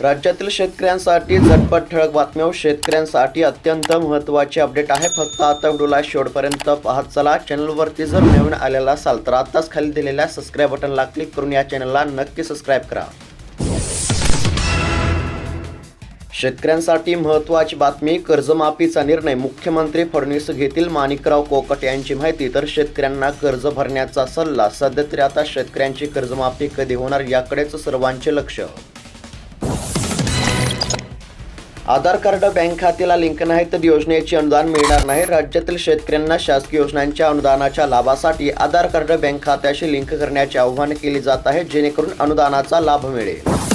राज्यातील शेतकऱ्यांसाठी झटपट ठळक बातम्या. शेतकऱ्यांसाठी अत्यंत महत्त्वाचे अपडेट आहे. फक्त आता व्हिडिओला शेवटपर्यंत पाहत चला. चॅनलवरती जर नवीन आलेला असाल तर आताच खाली दिलेल्या सबस्क्राईब बटनला क्लिक करून या चॅनलला नक्की सबस्क्राईब करा. शेतकऱ्यांसाठी महत्त्वाची बातमी कर्जमाफीचा निर्णय. मुख्यमंत्री फडणवीस घेतील माणिकराव कोकट यांची माहिती. तर शेतकऱ्यांना कर्ज भरण्याचा सल्ला. सध्या तरी आता शेतकऱ्यांची कर्जमाफी कधी होणार याकडेच सर्वांचे लक्ष. आधार कार्ड बँक खात्याला लिंक नाही तर योजनेचे अनुदान मिळणार नाही. राज्यातील शेतकऱ्यांना शासकीय योजनांच्या अनुदानाच्या लाभासाठी आधार कार्ड बँक खात्याशी लिंक करण्याचे आवाहन केले जात आहे जेणेकरून अनुदानाचा लाभ मिळेल.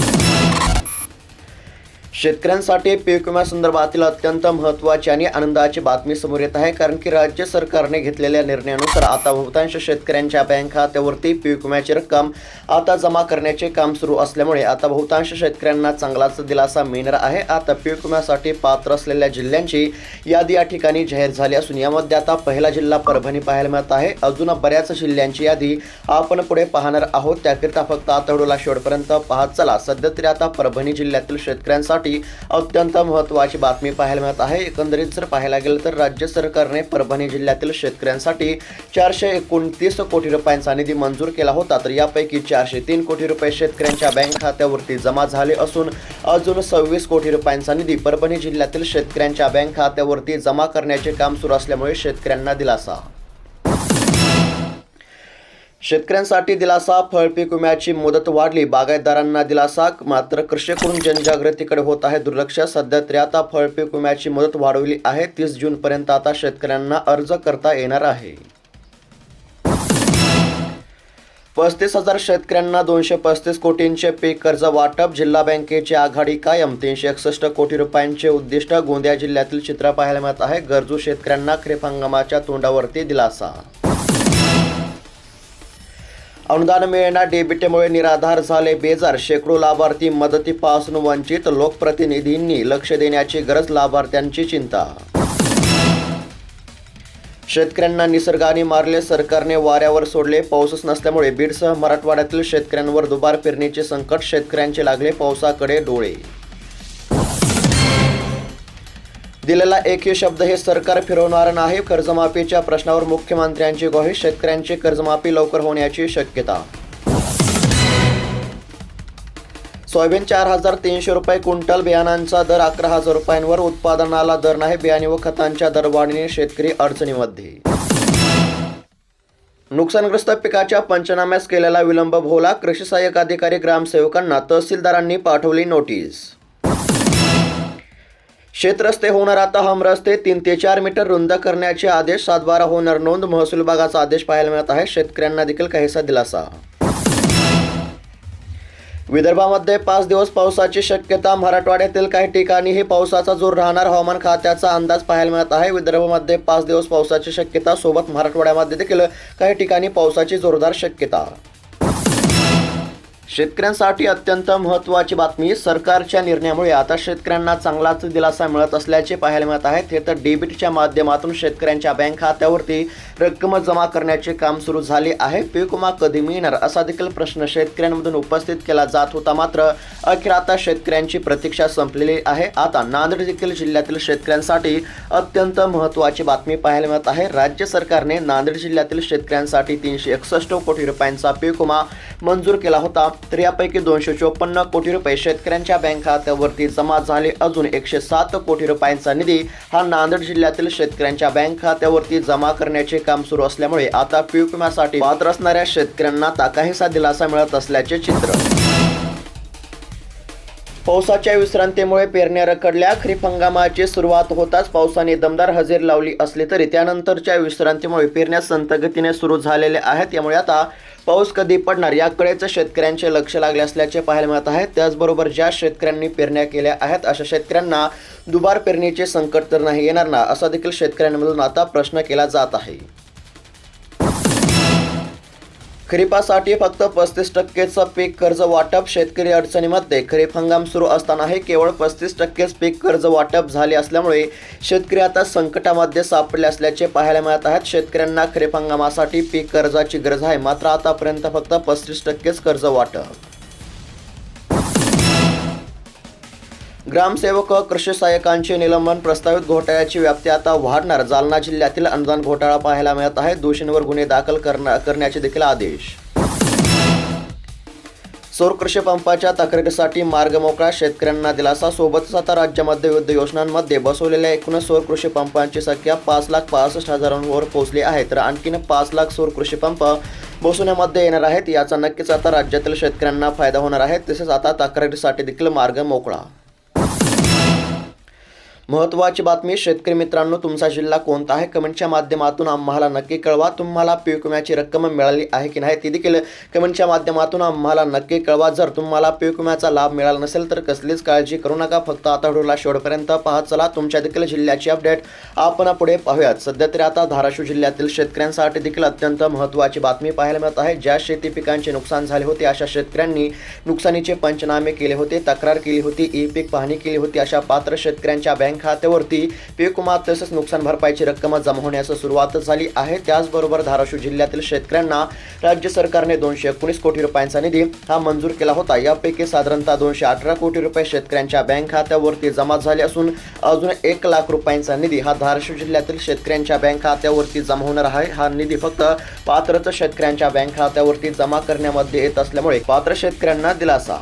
शेतकऱ्यांसाठी पीक विम्यासंदर्भातील अत्यंत महत्त्वाची आणि आनंदाची बातमी समोर येत आहे. कारण की राज्य सरकारने घेतलेल्या निर्णयानुसार आता बहुतांश शेतकऱ्यांच्या बँक खात्यावरती पीक विम्याची रक्कम आता जमा करण्याचे काम सुरू असल्यामुळे आता बहुतांश शेतकऱ्यांना चांगलाच दिलासा मिळणार आहे. आता पीक विम्यासाठी पात्र असलेल्या जिल्ह्यांची यादी या ठिकाणी जाहीर झाली असून यामध्ये आता पहिला जिल्हा परभणी पाहायला मिळत आहे. अजून बऱ्याच जिल्ह्यांची यादी आपण पुढे पाहणार आहोत. त्याकरिता फक्त आठवडूला शेवटपर्यंत पाहत चला. सध्या तरी आता परभणी जिल्ह्यातील शेतकऱ्यांसाठी अत्यंत महत्त्वाची बातमी पाहायला मिळत आहे. एकंदरीत जर पाहायला गेलं तर राज्य सरकारने परभणी जिल्ह्यातील शेतकऱ्यांसाठी चारशे एकोणतीस कोटी रुपयांचा निधी मंजूर केला होता. तर यापैकी चारशे तीन कोटी रुपये शेतकऱ्यांच्या बँक खात्यावरती जमा झाले असून अजून सव्वीस कोटी रुपयांचा निधी परभणी जिल्ह्यातील शेतकऱ्यांच्या बँक खात्यावरती जमा करण्याचे काम सुरू असल्यामुळे शेतकऱ्यांना दिलासा. शेतकऱ्यांसाठी दिलासा फळपीक विम्याची मुदत वाढली. बागायतदारांना दिलासा मात्र कृषीकडून जनजागृतीकडे होत आहे दुर्लक्ष. सध्या तरी आता फळपीक विम्याची मुदत वाढवली आहे. तीस जूनपर्यंत आता शेतकऱ्यांना अर्ज करता येणार आहे. पस्तीस हजार शेतकऱ्यांना दोनशे पस्तीस कोटींचे पीक कर्ज वाटप. जिल्हा बँकेची आघाडी कायम. तीनशे एकसष्ट कोटी रुपयांचे उद्दिष्ट गोंदिया जिल्ह्यातील चित्र पाहायला मिळत आहे. गरजू शेतकऱ्यांना खरीप हंगामाच्या तोंडावरती दिलासा. अनुदान मिळणार डेबिटमुळे निराधार झाले बेजार. शेकडो लाभार्थी मदतीपासून वंचित. लोकप्रतिनिधींनी लक्ष देण्याची गरज लाभार्थ्यांची चिंता. शेतकऱ्यांना निसर्गाने मारले सरकारने वाऱ्यावर सोडले पाऊसच नसल्यामुळे बीडसह मराठवाड्यातील शेतकऱ्यांवर दुबार पेरणीचे संकट शेतकऱ्यांचे लागले पावसाकडे डोळे. दिलेला एकही शब्द हे सरकार फिरवणार नाही. कर्जमाफीच्या प्रश्नावर मुख्यमंत्र्यांची ग्वाही शेतकऱ्यांची कर्जमाफी लवकर होण्याची शक्यता. सोयाबीन चार हजार तीनशे रुपये क्विंटल बियाणांचा दर अकरा हजार रुपयांवर उत्पादनाला दर नाही बियाणे व खतांच्या दरवाढीने शेतकरी अडचणीमध्ये. नुकसानग्रस्त पिकाच्या पंचनाम्यास केलेला विलंब भोला कृषी सहाय्यक अधिकारी ग्रामसेवकांना तहसीलदारांनी पाठवली नोटीस. शेतरस्ते होणार आता हमरस्ते तीन ते चार मीटर रुंद करण्याचे आदेश सातबारा होणार नोंद महसूल विभागाचा आदेश पाहायला मिळत आहे. शेतकऱ्यांना देखील काहीसा दिलासा. विदर्भामध्ये पाच दिवस पावसाची शक्यता. मराठवाड्यातील काही ठिकाणीही पावसाचा जोर राहणार. हवामान खात्याचा अंदाज पाहायला मिळत आहे. विदर्भामध्ये पाच दिवस पावसाची शक्यता. सोबत मराठवाड्यामध्ये देखील काही ठिकाणी पावसाची जोरदार शक्यता. शेतकऱ्यांसाठी अत्यंत महत्त्वाची बातमी सरकारच्या निर्णयामुळे आता शेतकऱ्यांना चांगलाच दिलासा मिळत असल्याचे पाहायला मिळत आहे. हे तर डेबिटच्या माध्यमातून शेतकऱ्यांच्या बँक खात्यावरती रक्कम जमा करण्याचे काम सुरू झाले आहे. पीक विमा कधी मिळणार असा देखील प्रश्न शेतकऱ्यांमधून उपस्थित केला जात होता. मात्र अखेर आता शेतकऱ्यांची प्रतीक्षा संपलेली आहे. आता नांदेड देखील जिल्ह्यातील शेतकऱ्यांसाठी अत्यंत महत्त्वाची बातमी पाहायला मिळत आहे. राज्य सरकारने नांदेड जिल्ह्यातील शेतकऱ्यांसाठी तीनशे एकसष्ट कोटी रुपयांचा पीक विमा मंजूर केला होता. तर यापैकी दोनशे चोपन्न कोटी रुपये शेतकऱ्यांच्या बँक खात्यावरती जमा झाले. अजून एकशे सात कोटी रुपयांचा निधी हा नांदेड जिल्ह्यातील शेतकऱ्यांच्या बँक खात्यावरती जमा करण्याचे काम सुरू असल्यामुळे आता पीक विम्यासाठी पात्र असणाऱ्या शेतकऱ्यांना ताकाहीसा दिलासा मिळत असल्याचे चित्र. पावसाच्या विश्रांतीमुळे पेरण्या रखडल्या. खरीप हंगामाची सुरुवात होताच पावसाने दमदार हजेरी लावली असली तरी त्यानंतरच्या विश्रांतीमुळे पेरण्या संतगतीने सुरू झालेल्या आहेत. त्यामुळे आता पाऊस कधी पडणार याकडेच शेतकऱ्यांचे लक्ष लागले असल्याचे पाहायला मिळत आहे. त्याचबरोबर ज्या शेतकऱ्यांनी पेरण्या केल्या आहेत अशा शेतकऱ्यांना दुबार पेरणीचे संकट तर नाही येणार ना असा देखील शेतकऱ्यांमधून आता प्रश्न केला जात आहे. खरीपासाठी फक्त पस्तीस टक्केचं पीक कर्ज वाटप शेतकरी अडचणीमध्ये खरीप हंगाम सुरू असतानाही केवळ पस्तीस टक्केच पीक कर्ज वाटप झाले असल्यामुळे शेतकरी आता संकटामध्ये सापडले असल्याचे पाहायला मिळत आहेत. शेतकऱ्यांना खरीप हंगामासाठी पीक कर्जाची गरज आहे. मात्र आतापर्यंत फक्त पस्तीस टक्केच कर्ज वाटप ग्रामसेवक कृषी सहाय्यकांचे निलंबन प्रस्तावित घोटाळ्याची व्याप्ती आता वाढणार. जालना जिल्ह्यातील अनुदान घोटाळा पाहायला मिळत आहे. दोषींवर गुन्हे दाखल करण्याचे देखील आदेश. सौर कृषी पंपाच्या तक्रारीसाठी मार्ग मोकळा. शेतकऱ्यांना दिलासा. सोबतच आता राज्यामध्ये विविध योजनांमध्ये बसवलेल्या एकूण सौर कृषी पंपांची संख्या पाच लाख पासष्ट हजारांवर पोहोचली आहे. तर आणखीन पाच लाख सौर कृषी पंप बसवण्यामध्ये येणार आहेत. याचा नक्कीच आता राज्यातील शेतकऱ्यांना फायदा होणार आहे. तसेच आता तक्रारीसाठी देखील मार्ग मोकळा. महत्त्वाची बातमी शेतकरी मित्रांनो तुमचा जिल्हा कोणता आहे? कमेंटच्या माध्यमातून आम्हाला नक्की कळवा. तुम्हाला पीक विम्याची रक्कम मिळाली आहे की नाही ती देखील कमेंटच्या माध्यमातून आम्हाला नक्की कळवा. जर तुम्हाला पीक विम्याचा लाभ मिळाला नसेल तर कसलीच काळजी करू नका. फक्त आता व्हिडिओला शेवटपर्यंत पाहत चला. तुमच्या देखील जिल्ह्याची अपडेट. आपण पुढे पाहूयात. सध्या तरी आता धाराशिव जिल्ह्यातील शेतकऱ्यांसाठी देखील अत्यंत महत्त्वाची बातमी पाहायला मिळत आहे. ज्या शेती पिकांचे नुकसान झाले होते अशा शेतकऱ्यांनी नुकसानीचे पंचनामे केले होते तक्रार केली होती ई पीक पाहणी केली होती अशा पात्र शेतकऱ्यांच्या बँक खात्यावरती पीक विमा तसेच नुकसान भरपाईची रक्कम जमा होण्यास सुरुवात झाली आहे. त्याचबरोबर धाराशिव जिल्ह्यातील शेतकऱ्यांना राज्य सरकारने दोनशे एकोणीस कोटी रुपयांचा निधी हा मंजूर केला होता. यापैकी साधारणतः दोनशे अठरा कोटी रुपये शेतकऱ्यांच्या बँक खात्यावरती जमा झाले असून अजून एक लाख रुपयांचा निधी हा धाराशिव जिल्ह्यातील शेतकऱ्यांच्या बँक खात्यावरती जमा होणार आहे. हा निधी फक्त पात्रच शेतकऱ्यांच्या बँक खात्यावरती जमा करण्यामध्ये येत असल्यामुळे पात्र शेतकऱ्यांना दिलासा.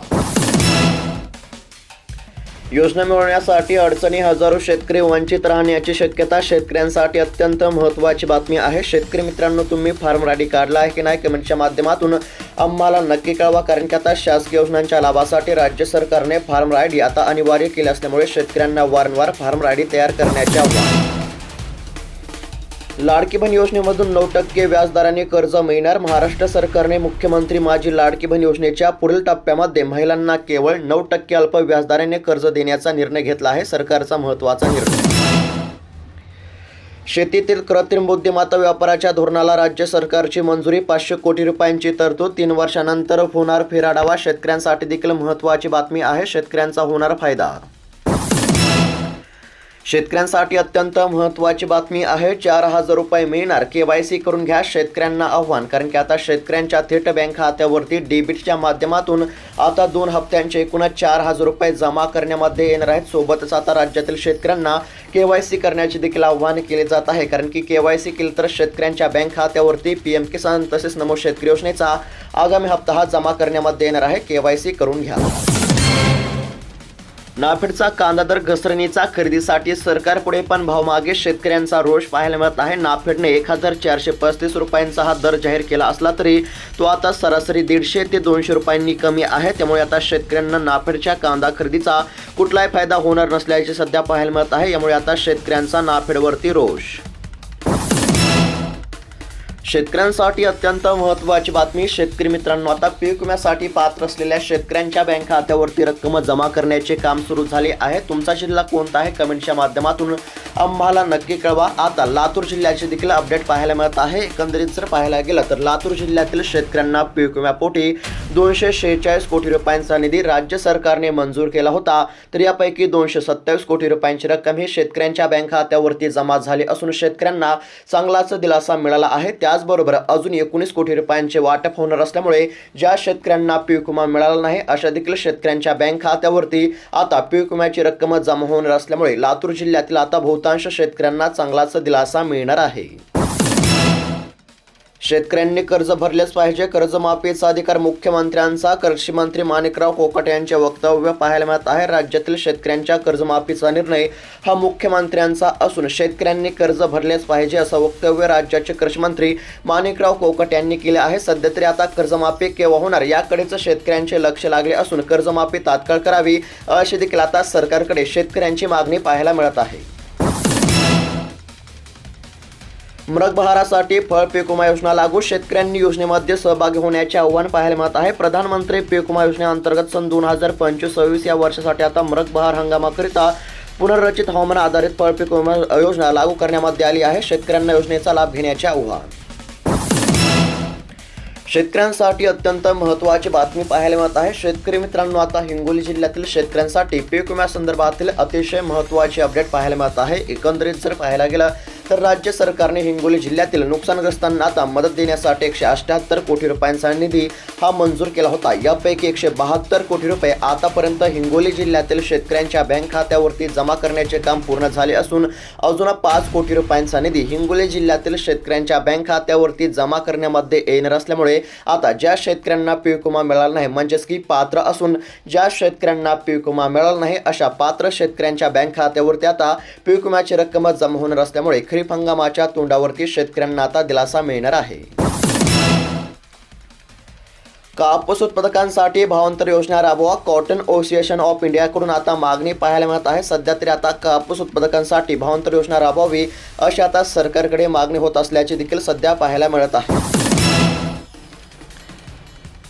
योजना मिळवण्यासाठी अडचणी हजारो शेतकरी वंचित राहण्याची शक्यता शेतकऱ्यांसाठी अत्यंत महत्त्वाची बातमी आहे. शेतकरी मित्रांनो तुम्ही फार्म राडी काढला आहे की नाही कमेंटच्या माध्यमातून आम्हाला नक्की कळवा कारण की आता शासकीय योजनांच्या लाभासाठी राज्य सरकारने फार्म रायडी आता अनिवार्य केली असल्यामुळे शेतकऱ्यांना वारंवार फार्म रायडी तयार करण्याचे आव्हान. लाडकी बहीण योजनेमधून नऊ टक्के व्याजदराने कर्ज मिळणार. महाराष्ट्र सरकारने मुख्यमंत्री माझी लाडकी बहीण योजनेच्या पुढील टप्प्यामध्ये महिलांना केवळ नऊ टक्के अल्प व्याजदराने कर्ज देण्याचा निर्णय घेतला आहे. सरकारचा महत्त्वाचा निर्णय. शेतीतील कृत्रिम बुद्धिमत्ता व्यापाराच्या धोरणाला राज्य सरकारची मंजुरी पाचशे कोटी रुपयांची तरतूद तीन वर्षानंतर होणार फेराडावा शेतकऱ्यांसाठी देखील महत्त्वाची बातमी आहे. शेतकऱ्यांचा होणार फायदा शेतकऱ्यांसाठी अत्यंत महत्त्वाची बातमी आहे. चार हजार रुपये मिळणार. के वाय सी करून घ्या शेतकऱ्यांना आव्हान. कारण की आता शेतकऱ्यांच्या थेट बँक खात्यावरती डेबिटच्या माध्यमातून आता दोन हप्त्यांचे एकूणच चार हजार रुपये जमा करण्यामध्ये येणार आहेत. सोबतच आता राज्यातील शेतकऱ्यांना के वाय सी करण्याचे देखील आव्हान केले जात आहे. कारण की के वाय सी केली तर शेतकऱ्यांच्या बँक खात्यावरती पी एम किसान तसेच नमो शेतकरी योजनेचा आगामी हप्ता हा जमा करण्यामध्ये येणार आहे. के वाय सी करून घ्या. नाफेडचा कांदा दर घसरणीचा खरेदीसाठी सरकारपुढे पण भावमागे. शेतकऱ्यांचा रोष पाहायला मिळत आहे. नाफेडने एक हजार चारशे पस्तीस रुपयांचा हा दर जाहीर केला असला तरी तो आता सरासरी दीडशे ते दोनशे रुपयांनी कमी आहे. त्यामुळे आता शेतकऱ्यांना नाफेडच्या कांदा खरेदीचा कुठलाही फायदा होणार नसल्याचे सध्या पाहायला मिळत आहे. यामुळे आता शेतकऱ्यांचा नाफेडवरती रोष. शेतकऱ्यांसाठी अत्यंत महत्त्वाची बातमी. शेतकरी मित्रांनो आता पीक विम्यासाठी पात्र असलेल्या शेतकऱ्यांच्या बँक खात्यावरती रक्कम जमा करण्याचे काम सुरू झाले आहे. तुमचा जिल्हा कोणता आहे? कमेंटच्या माध्यमातून आम्हाला नक्की कळवा. आता लातूर जिल्ह्याचे देखील अपडेट पाहायला मिळत आहे. एकंदरीत जर पाहायला गेलं तर लातूर जिल्ह्यातील शेतकऱ्यांना पीक विम्यापोटी दोनशे शेहेचाळीस कोटी रुपयांचा निधी राज्य सरकारने मंजूर केला होता. तर यापैकी दोनशे सत्तावीस कोटी रुपयांची रक्कम ही शेतकऱ्यांच्या बँक खात्यावरती जमा झाली असून शेतकऱ्यांना चांगलाच दिलासा मिळाला आहे. त्याचबरोबर अजून एकोणीस कोटी रुपयांचे वाटप होणार असल्यामुळे ज्या शेतकऱ्यांना पीक विमा मिळाला नाही अशा देखील शेतकऱ्यांच्या बँक खात्यावरती आता पीक विम्याची रक्कम जमा होणार असल्यामुळे लातूर जिल्ह्यातील आता बहुतांश शेतकऱ्यांना चांगलाच दिलासा मिळणार आहे. शेतकऱ्यांनी कर्ज भरलेच पाहिजे. कर्जमाफीचा अधिकार मुख्यमंत्र्यांचा. कृषी मंत्री माणिकराव कोकट यांचे वक्तव्य पाहायला मिळत आहे. राज्यातील शेतकऱ्यांच्या कर्जमाफीचा निर्णय हा मुख्यमंत्र्यांचा असून शेतकऱ्यांनी कर्ज भरलेच पाहिजे असं वक्तव्य राज्याचे कृषी मंत्री माणिकराव कोकट यांनी केले आहे. सध्या तरी आता कर्जमाफी केव्हा होणार याकडेच शेतकऱ्यांचे लक्ष लागले असून कर्जमाफी तात्काळ करावी अशी देखील आता सरकारकडे शेतकऱ्यांची मागणी पाहायला मिळत आहे. मृगबहारासाठी फळ पीक विमा योजना लागू. शेतकऱ्यांनी योजनेमध्ये सहभागी होण्याचे आव्हान पाहायला मिळत आहे. प्रधानमंत्री पीक विमा योजनेअंतर्गत सन दोन हजार पंचवीस सव्वीस या वर्षासाठी आता मृगबहार हंगामाकरिता पुनर्रचित हवामान आधारित फळ पीक विमा योजना लागू करण्यामध्ये आली आहे. शेतकऱ्यांना योजनेचा लाभ घेण्याचे आव्हान. शेतकऱ्यांसाठी अत्यंत महत्त्वाची बातमी पाहायला मिळत आहे. शेतकरी मित्रांनो आता हिंगोली जिल्ह्यातील शेतकऱ्यांसाठी पीक विम्यासंदर्भातील अतिशय महत्त्वाचे अपडेट पाहायला मिळत आहे. एकंदरीत जर पाहायला गेलं तर राज्य सरकारने हिंगोली जिल्ह्यातील नुकसानग्रस्तांना आता मदत देण्यासाठी एकशे अठ्याहत्तर कोटी रुपयांचा निधी हा मंजूर केला होता. यापैकी एकशे बहात्तर कोटी रुपये आतापर्यंत हिंगोली जिल्ह्यातील शेतकऱ्यांच्या बँक खात्यावरती जमा करण्याचे काम पूर्ण झाले असून अजून पाच कोटी रुपयांचा निधी हिंगोली जिल्ह्यातील शेतकऱ्यांच्या बँक खात्यावरती जमा करण्यामध्ये येणार असल्यामुळे आता ज्या शेतकऱ्यांना पीक विमा मिळाला नाही म्हणजेच की पात्र असून ज्या शेतकऱ्यांना पीक विमा मिळाला नाही अशा पात्र शेतकऱ्यांच्या बँक खात्यावरती आता पीक विम्याची रक्कम जमा होणार असल्यामुळे खरीप हंगामाच्या तोंडावरती शेतकऱ्यांना आता दिलासा मिळणार आहे. कापूस उत्पादकांसाठी भावांतर योजना राबवा कॉटन असोसिएशन ऑफ इंडियाकडून आता मागणी पाहायला मिळत आहे. सध्या तरी आता कापूस उत्पादकांसाठी भावांतर योजना राबवावी अशी आता सरकारकडे मागणी होत असल्याचे देखील सध्या पाहायला मिळत आहे.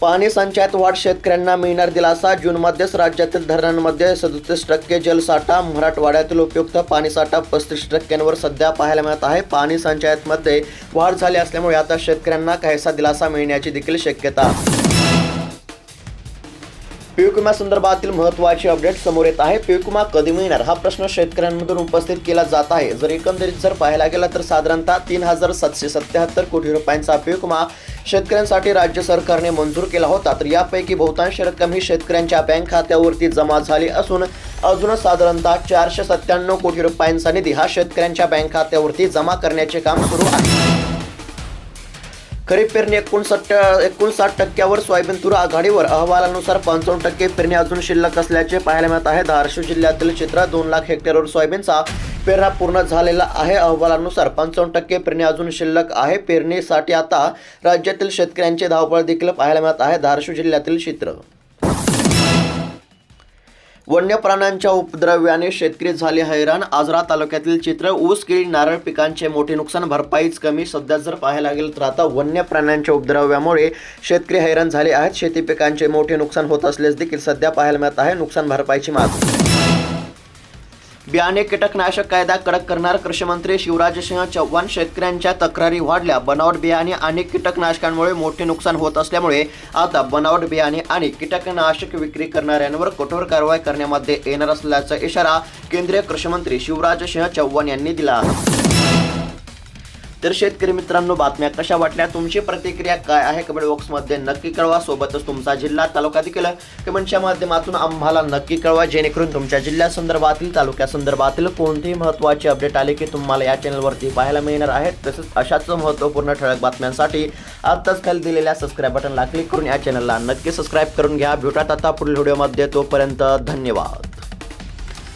पाणी संचयात वाढ शेतकऱ्यांना मिळणार दिलासा. जूनमध्येच राज्यातील धरणांमध्ये सदतीस टक्के जलसाठा. मराठवाड्यातील उपयुक्त पाणीसाठा पस्तीस टक्क्यांवर सध्या पाहायला मिळत आहे. पाणी संचयामध्ये वाढ झाली असल्यामुळे आता शेतकऱ्यांना काहीसा दिलासा मिळण्याची देखील शक्यता. पीक विम्यासंदर्भातील महत्त्वाची अपडेट समोर येत आहे. पीक विमा कधी मिळणार? हा प्रश्न शेतकऱ्यांमधून उपस्थित केला जात आहे. जर एकंदरीत जर पाहायला गेला तर साधारणतः तीन हजार सातशे सत्याहत्तर कोटी रुपयांचा पीक शेतकऱ्यांसाठी राज्य सरकारने मंजूर केला होता तर यापैकी बहुतांश रक्कम ही शेतकऱ्यांच्या बँक खात्यावरती जमा झाली असून अजून साधारणतः चारशे सत्त्याण्णव कोटी रुपयांचा निधी हा शेतकऱ्यांच्या बँक खात्यावरती जमा करण्याचे काम सुरू आहे. खरीप पेरणी एकोणसाठ एकोणसाठ टक्क्यावर सोयाबीन तूर आघाडीवर. अहवालानुसार पंचावन्न टक्के पेरणी अजून शिल्लक असल्याचे पाहायला मिळत आहे. धाराशिव जिल्ह्यातील क्षेत्रात दोन लाख हेक्टरवर सोयाबीनचा पेरणा पूर्ण झालेला आहे. अहवालानुसार पंचावन्न टक्के पेरणी अजून शिल्लक आहे. पेरणीसाठी आता राज्यातील शेतकऱ्यांचे धावपळ देखील पाहायला मिळत आहे. धाराशिव जिल्ह्यातील चित्र वन्य प्राण्यांच्या उपद्रव्याने शेतकरी झाले हैराण. आजरा तालुक्यातील चित्र ऊस केळी नारळ पिकांचे मोठे नुकसान भरपाईच कमी. सध्या जर पाहायला गेलं तर आता वन्य प्राण्यांच्या उपद्रव्यामुळे शेतकरी हैराण झाले आहेत. शेती पिकांचे मोठे नुकसान होत असल्यास देखील सध्या पाहायला मिळत आहे. नुकसान भरपाईची मागणी बियाणे कीटकनाशक कायदा कडक करणार कृषीमंत्री शिवराज सिंह चव्हाण शेतकऱ्यांच्या तक्रारी वाढल्या. बनावट बियाणे आणि कीटकनाशकांमुळे मोठे नुकसान होत असल्यामुळे आता बनावट बियाणे आणि कीटकनाशक विक्री करणाऱ्यांवर कठोर कारवाई करण्यामध्ये येणार असल्याचा इशारा केंद्रीय कृषीमंत्री शिवराज सिंह चव्हाण यांनी दिला. आहे तर शेतकरी मित्रांनो बातम्या कशा वाटल्या? तुमची प्रतिक्रिया काय आहे? कमेंट बॉक्समध्ये नक्की कळवा. सोबतच तुमचा जिल्हा तालुका देखील कमेंटच्या माध्यमातून आम्हाला नक्की कळवा. जेणेकरून तुमच्या जिल्ह्यासंदर्भातील तालुक्यासंदर्भातील कोणतीही महत्त्वाचे अपडेट आले की तुम्हाला या चॅनलवरती पाहायला मिळणार आहेत. तसेच अशाच महत्त्वपूर्ण ठळक बातम्यांसाठी आत्ताच खाली दिलेल्या सबस्क्राईब बटनला क्लिक करून या चॅनलला नक्की सबस्क्राईब करून घ्या. भेटूयात आता पुढील व्हिडिओमध्ये तोपर्यंत धन्यवाद.